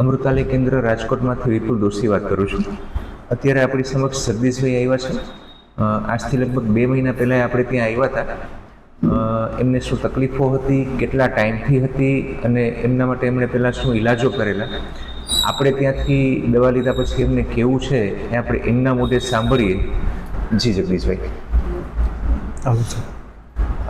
અમૃતાલય કેન્દ્ર રાજકોટમાંથી વિપુલ દોશી વાત કરું છું. અત્યારે આપણી સમક્ષ જગદીશભાઈ આવ્યા છે. આજથી લગભગ બે મહિના પહેલાં આપણે ત્યાં આવ્યા હતા. એમને શું તકલીફો હતી, કેટલા ટાઈમથી હતી અને એમના માટે એમણે પહેલાં શું ઈલાજો કરેલા? આપણે ત્યાંથી દવા લીધા પછી એમને કેવું છે એ આપણે એમના મોઢે સાંભળીએ. જી જગદીશભાઈ. આવું છે.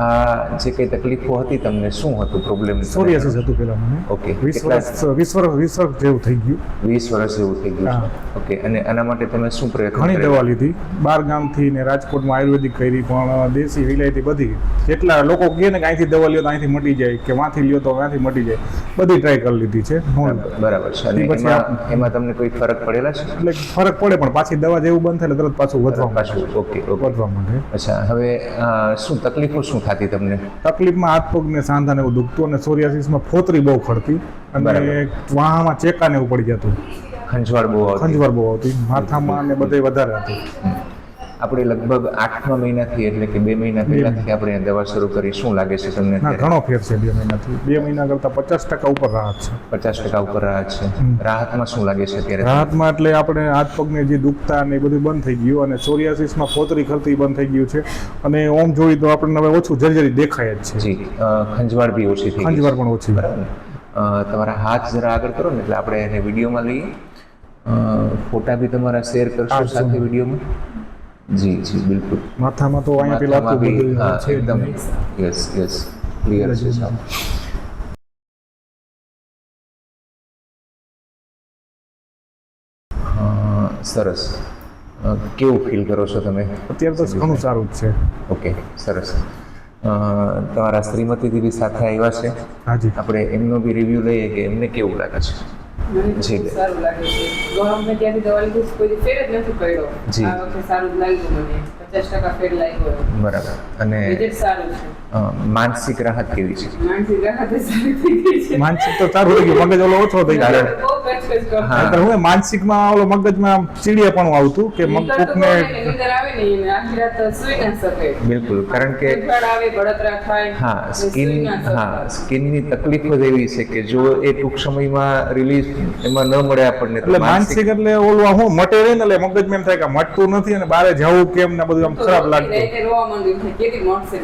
આ જે કંઈ તકલીફો હતી તમને શું હતું પ્રોબ્લેમ સોરિયાસિસ હતું પેલા મને ઓકે વીસ વર્ષ વીસ વર્ષ વીસ વર્ષ જેવું થઈ ગયું. વીસ વર્ષ જેવું થઈ ગયું. ઓકે અને આના માટે તમે શું પ્રયત્ન ઘણી? દવા લીધી. બાર ગામથી ને રાજકોટમાં આયુર્વેદિક કરી પણ દેશી વિલાયતી બધી. જેટલા લોકો કહે ને કે અહીંથી દવા લ્યો તો અહીંથી મટી જાય કે વાંથી લ્યો તો ત્યાંથી મટી જાય બધી ટ્રાય કરી લીધી છે. બરાબર છે. અને એમાં એમાં તમને કોઈ ફરક પડેલા છે? એટલે ફરક પડે પણ પાછી દવા જેવું બંધ થાય એટલે તરત પાછું વધવા પાછું ઓકે ઓકે વધવા માંડે. અચ્છા હવે શું તકલીફો શું થતી તમને? તકલીફમાં હાથ પગ ને સાંધા ને એવું દુખતું અને સોરિયાસિસમાં ફોતરી બહુ ખડતી અને. વાહામાં ચેકા ને એવું પડી જતું. ખંજવાળ બહુ ખંજવાર બહુ આવતી. માથામાં ને બધે વધારે હતું. આપણે લગભગ આઠમા મહિનાથી એટલે કે બે મહિના પહેલાથી આપણે દવા શરૂ કરી. શું લાગે છે તમને ઘણો ફેર છે બે મહિનાથી. બે મહિના કરતાં પચાસ ટકા ઉપર રાહત છે. પચાસ ટકા ઉપર રાહત છે. રાહતમાં શું લાગે છે અત્યારે? રાહતમાં એટલે આપણે હાથ પગને જે દુખતા ને એ બધું બંધ થઈ ગયું અને સોરિયાસિસમાં ફોતરી ખરતી બંધ થઈ ગયું છે. અને ઓમ જોઈએ તો આપણને હવે ઓછું જર્જરી દેખાય જ છે. જી. ખંજવાળ બી ઓછી થઈ ખંજવાળ પણ ઓછી. બરાબર. તમારા હાથ જરા આગળ કરો ને એટલે આપણે એને વિડીયોમાં લઈએ. ફોટા બી તમારા શેર કરશો સાથે વિડીયોમાં. જી જી બિલકુલ. માથામાં તો અહીંયા પેલા આખું બધું છે એકદમ યસ યસ ક્લિયર છે સાહેબ. સરસ. કેવું ફીલ કરો છો તમે? અત્યારે તો ઘણું સારું જ છે. ઓકે સરસ. તમારા શ્રીમતીજી બી સાથે આવ્યા છે. આપણે એમનો બી રિવ્યૂ લઈએ કે એમને કેવું લાગે છે? જી. સારું લાગે છે. ગવર્મેન્ટ ત્યાંથી દવા લીધી કોઈ ફેર જ નથી પડ્યો. જી. આ વખતે સારું જ લાગ્યું મને. પચાસ ટકા ફેર લાગ્યો બરાબર. અને રિઝલ્ટ સારું છે. માનસિક રાહત કેવી છે? માનસિક રાહત સારી થઈ ગઈ છે. માનસિક તો સારું થઈ ગયું મગજ ઓલો ઓછો થઈ ગયો. હા. માનસિકમાં ઓલો મગજમાં આમ પણ આવતું કે મગ નીકળતું કોકને હોય ને, નીંદર આવે ને એને આખી રાત સૂઈ ના શકે. બિલકુલ કારણ કે હા સ્કિન હા સ્કિનની તકલીફ જ એવી છે કે જો એ ટૂંક સમયમાં રિલીઝ એમાં ન મળે આપણને એટલે માનસિક એટલે ઓલું હું મટે રહે ને એટલે મગજમાં એમ થાય કે મટતું નથી અને બારે જવું કેમ ને બધું આમ ખરાબ લાગતું.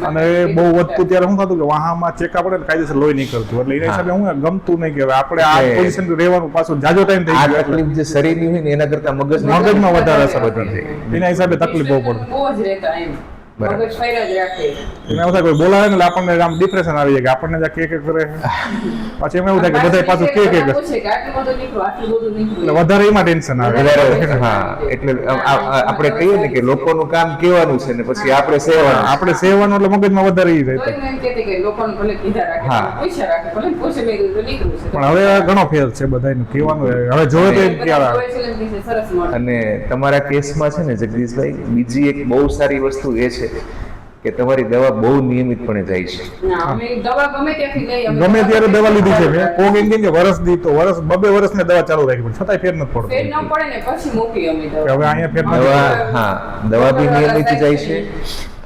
અને બહુ વધતું ત્યારે શું થતું કે વાહામાં ચેક ને કાયદેસર લોહી નીકળતું. એટલે એના હિસાબે હું ગમતું નહીં કે હવે આપણે આ પોઝિશન રહેવાનું પાછું જાજો ટાઈમ થઈ ગયો. તકલીફ જે શરીરની હોય ને એના કરતા મગજ મગજમાં વધારે અસર હતી. એના હિસાબે તકલીફ બહુ પડતી બહુ જ રહેતા એમ. જ એમાં એવું થાય કોઈ બોલાવે ને આપણને આમ ડિપ્રેશન આવી જાય કે આપણને જ્યાં કે કે કરે. પછી એમાં એવું થાય કે બધા પાછું કે કે કરે. પૂછે કે આટલું બધું નીકળ્યું આટલું બધું એટલે વધારે એમાં ટેન્શન આવે. હા એટલે આપણે કહીએ ને કે લોકોનું કામ કેવાનું છે ને પછી આપણે સેવાનું. આપણે સેવાનું એટલે મગજમાં વધારે એ રાખે હા. પણ હવે ઘણો ફેર છે બધાનું કહેવાનું હવે જોવે તો એમ કે આવે. અને તમારા કેસમાં છે ને જગદીશભાઈ બીજી એક બહુ સારી વસ્તુ એ છે કે તમારી દવા બહુ નિયમિતપણે જાય છે. ના અમે દવા ગમે ત્યાંથી લઈ અમે ગમે ત્યારે દવા લીધી છે. મેં કોક એમ કે વરસ દી તો વરસ બબે વર્ષ મેં દવા ચાલુ રાખી પણ છતાંય ફેર નથી પડતો. ફેર ન પડે ને પછી મોકલી અમે દવા. હવે અહીંયા ફેર દવા હા દવા બી નિયમિત જાય છે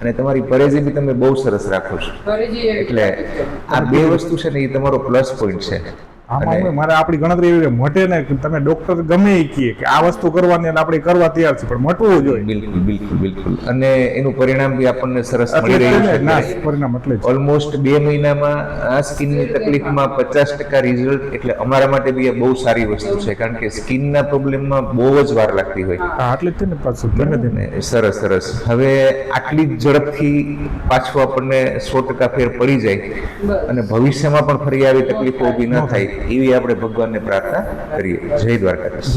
અને તમારી પરેજી બી તમે બહુ સરસ રાખો છો. એટલે આ બે વસ્તુ છે ને એ તમારો પ્લસ પોઈન્ટ છે. આમાં મારે આપણી ગણતરી એવી મટે ને કે તમે ડોક્ટર ગમે એ કહે કે આ વસ્તુ કરવાની અને આપણે કરવા તૈયાર છે પણ મટવું જોઈએ બિલકુલ બિલકુલ બિલકુલ. અને એનું પરિણામ બી આપણને સરસ મળી રહ્યું છે. ના પરિણામ એટલે ઓલમોસ્ટ બે મહિનામાં આ સ્કિનની તકલીફમાં પચાસ ટકા રિઝલ્ટ એટલે અમારા માટે બી એ બહુ સારી વસ્તુ છે કારણ કે સ્કિનના પ્રોબ્લેમમાં બહુ જ વાર લાગતી હોય. હા એટલે જ છે ને પાછું અને સરસ સરસ. હવે આટલી જ ઝડપથી પાછું આપણને સો ટકા ફેર પડી જાય અને ભવિષ્યમાં પણ ફરી આવી તકલીફો ઊભી ન થાય. એવી આપણે ભગવાનને પ્રાર્થના કરીએ. જય દ્વારકાધીશ.